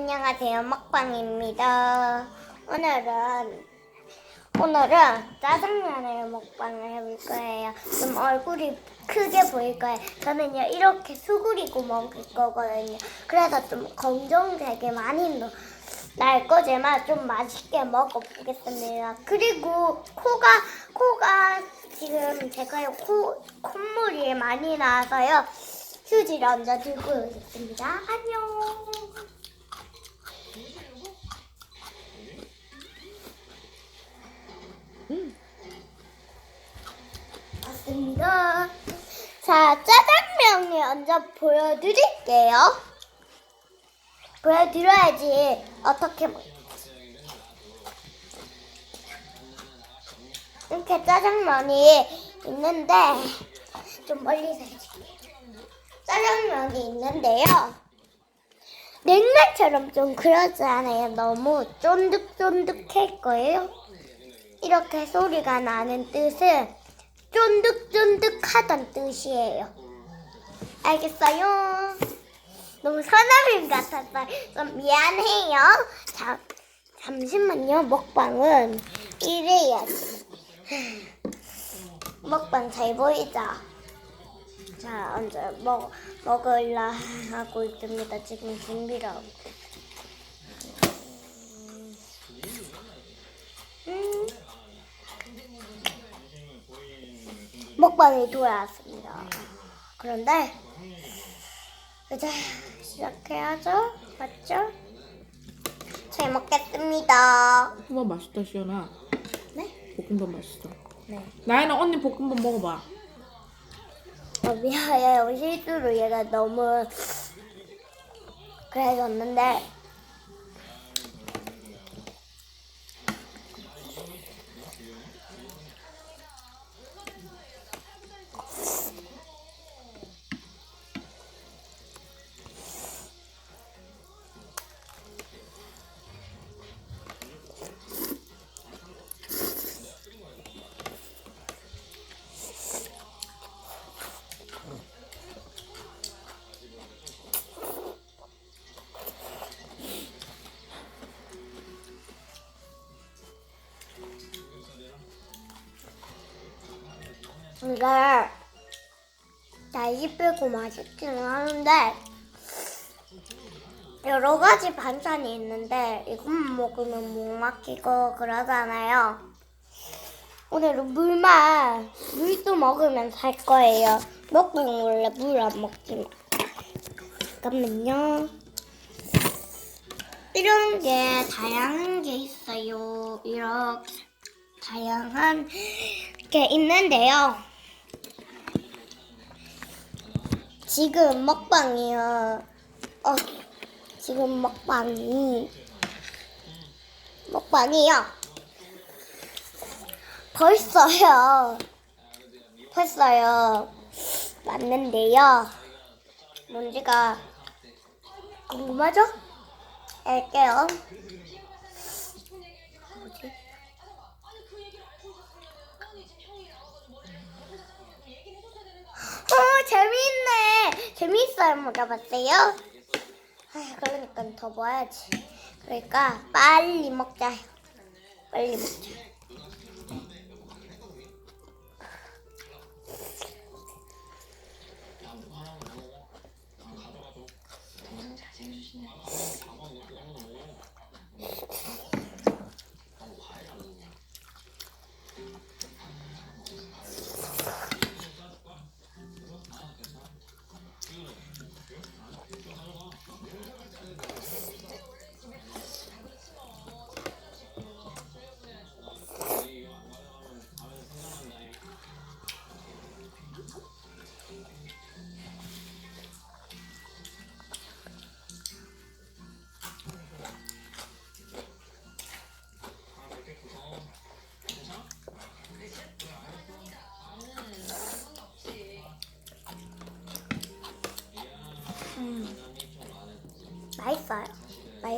안녕하세요 먹방입니다. 오늘은 오늘은 짜장면을 먹방을 해볼 거예요. 좀 얼굴이 크게 보일 거예요. 저는요 이렇게 수그리고 먹을 거거든요. 그래서 좀 검정색이 많이 나- 날 거지만 좀 맛있게 먹어보겠습니다. 그리고 코가 코가 지금 제가요 코 콧물이 많이 나서요 휴지를 얹어 들고 오겠습니다. 안녕. 맞습니다. 자, 짜장면을 먼저 보여드릴게요. 보여드려야지 어떻게 먹 이렇게 짜장면이 있는데 좀 멀리서 해줄게요. 짜장면이 있는데요. 냉면처럼 좀 그러지 않아요. 너무 쫀득쫀득할 거예요. 이렇게 소리가 나는 뜻은 쫀득쫀득하단 뜻이에요. 알겠어요? 너무 선어림 같았어요. 좀 미안해요. 자, 잠시만요. 먹방은 이래야지. 먹방 잘 보이자. 자, 이제 먹, 먹으려 하고 있습니다. 지금 준비를 하고. 먹방이 돌아왔습니다. 그런데 이제 시작해야죠. 맞죠? 잘 먹겠습니다. 볶음밥 맛있다 시연아 네? 볶음밥 맛있어 네. 나연아 언니 볶음밥 먹어봐 어, 미안해요. 실수로 얘가 너무 그래졌는데 이게 날이 빼고 맛있기는 하는데 여러 가지 반찬이 있는데 이것만 먹으면 목 막히고 그러잖아요. 오늘은 물만 물도 먹으면 살 거예요. 먹고 원래 물 안 먹지만 잠깐만요. 이런 게 다양한 게 있어요. 이렇게 다양한 게 있는데요. 지금 먹방이요. 어, 지금 먹방이 먹방이요. 벌써요. 벌써요. 맞는데요. 뭔지가 궁금하죠? 할게요. 뭐지? 어, 재미있네. 재미있어요. 먹어봤어요? 아, 그러니까 더 먹어야지. 그러니까 빨리 먹자. 빨리 먹자.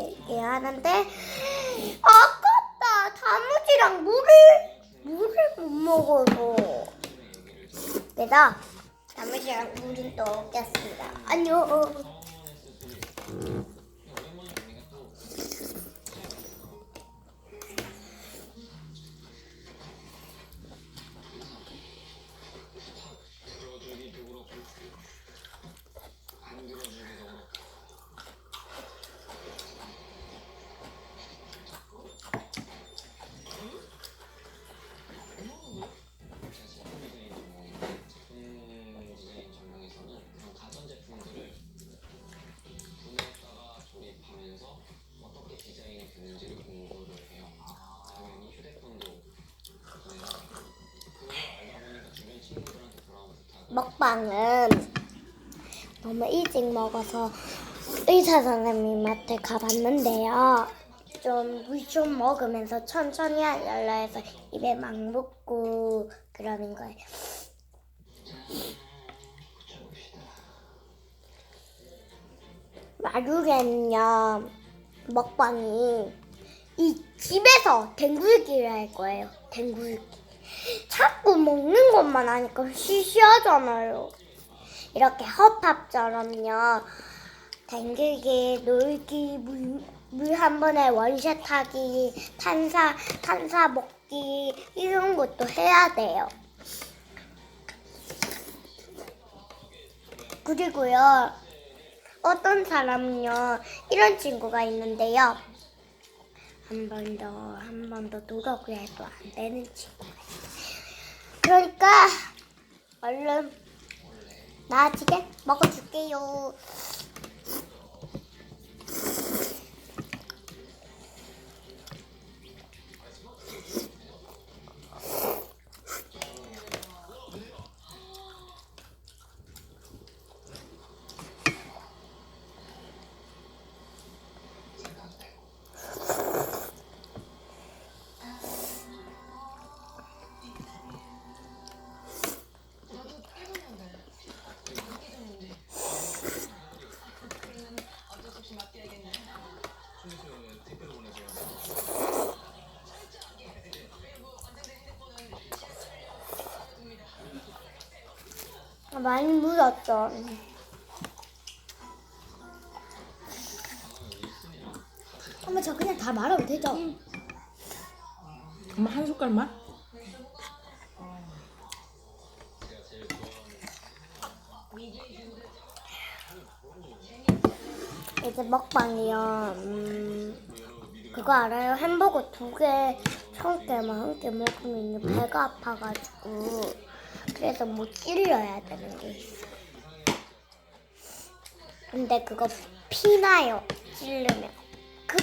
맛있게 하는데 아깝다. 단무지랑 물을 물을 못 먹어서. 그래서 단무지랑 물은 또 먹겠습니다. 안녕. 먹방은 너무 일찍 먹어서 의사 선생님한테 가봤는데요. 좀 물 좀 먹으면서 천천히 하려 해서 입에 막 묻고 그러는 거예요. 나중에는요 먹방이 이 집에서 댕굴기를 할 거예요. 댕굴기. 자꾸 먹는 것만 하니까 시시하잖아요. 이렇게 허팝처럼요. 댕글기, 놀기, 물, 물 한 번에 원샷하기, 탄사, 탄사 먹기, 이런 것도 해야 돼요. 그리고요, 어떤 사람은요, 이런 친구가 있는데요. 한 번 더, 한 번 더 노력을 해도 안 되는 있어요. 그러니까, 얼른 나아지게 먹어줄게요. 많이 묻었죠. 엄마 저 그냥 다 말아도 되죠? 엄마 한 숟갈만? 이제 먹방이요. 음, 그거 알아요? 햄버거 두 개, 천 개만 한 개 먹으면 배가 아파가지고 그래서 못 찔려야 되는 게 있어. 근데 그거 피나요. 찔르면. 그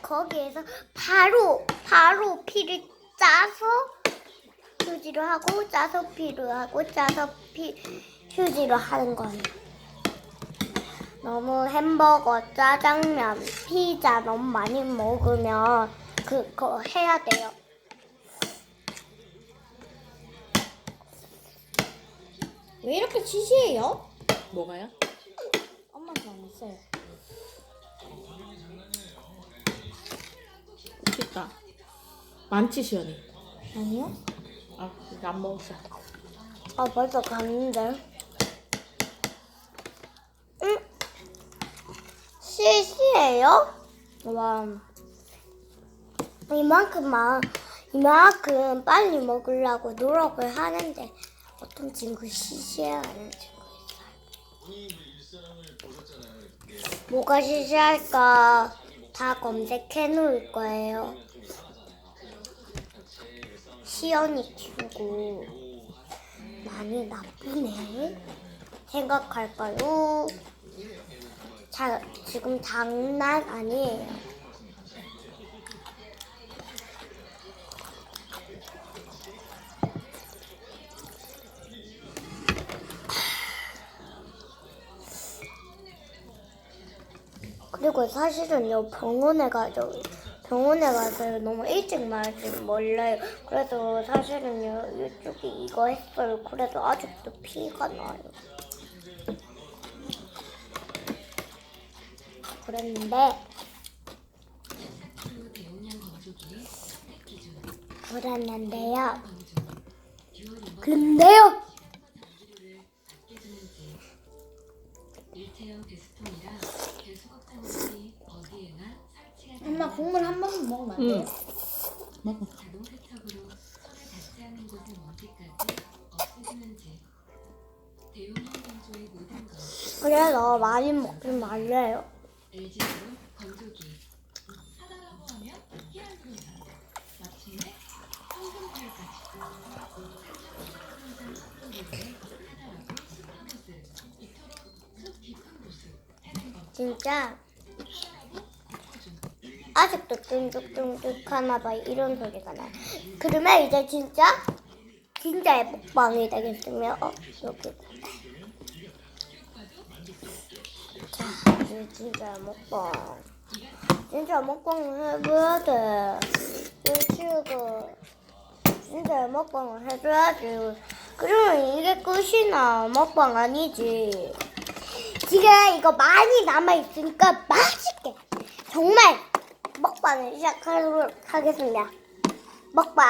거기에서 바로 바로 피를 짜서 휴지로 하고 짜서 피로 하고 짜서 피 휴지로 하는 거예요. 너무 햄버거, 짜장면, 피자 너무 많이 먹으면 그거 해야 돼요. 왜 이렇게 시시해요? 뭐가요? 엄마 저안 했어요. 맛있다. 많지 시연이. 아니요? 아, 이거 안 먹었어. 아 벌써 갔는데. 응? 시시해요? 와. 이만큼만 이만큼 빨리 먹으려고 노력을 하는데 어떤 친구 시시해하는 친구 있어요. 뭐가 시시할까 다 검색해 놓을 거예요. 시연이 친구 많이 나쁘네 생각할까요? 자, 지금 장난 아니에요. 그리고 사실은요 병원에 가죠. 병원에 가서 너무 일찍 말하지 몰라요. 그래서 사실은요 이쪽이 이거 했어요. 그래서 아직도 피가 나요. 그랬는데 그랬는데요. 그런데요 엄마 국물 한 번만 먹으면 안 돼요? 응. 먹어. 자동 세척으로 손에 닿지 않는 곳의 먼지까지 없애주는지 대용량 건조의 모든 것 그래서 많이 먹지 말래요 LG로 진짜 아직도 뚱뚱뚱뚱하나봐 이런 소리가 나. 그러면 이제 진짜 진짜의 먹방이 되겠으면 어 여기. 자 이제 진짜 먹방. 진짜 먹방을 해봐야 돼 유튜브. 진짜 먹방을 해줘야지. 그러면 이게 끝이나 먹방 아니지? 지금 이거 많이 남아 있으니까 맛있게 정말 먹방을 시작하도록 하겠습니다. 먹방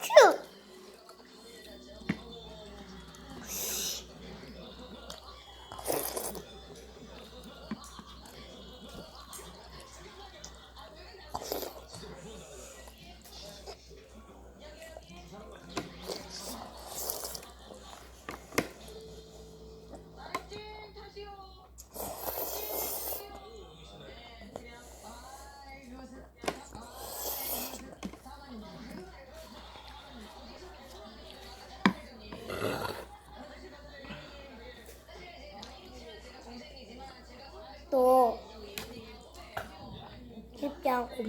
큐.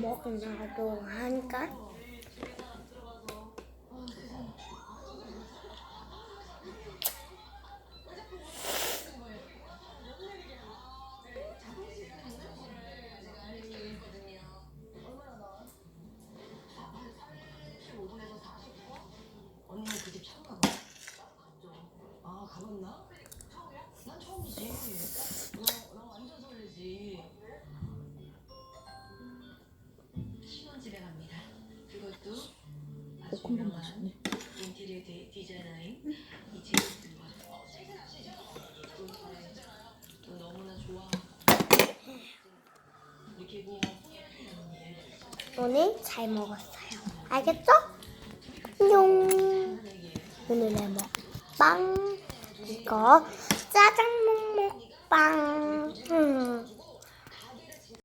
쉽지 않고 인테리어 디- 디자이너인 이 제이슨과 또, 또 너무나 좋아. 이렇게 뭐 오늘 잘 먹었어요. 알겠죠? 안녕. 오늘의 먹방 이거 짜장 먹방. 음.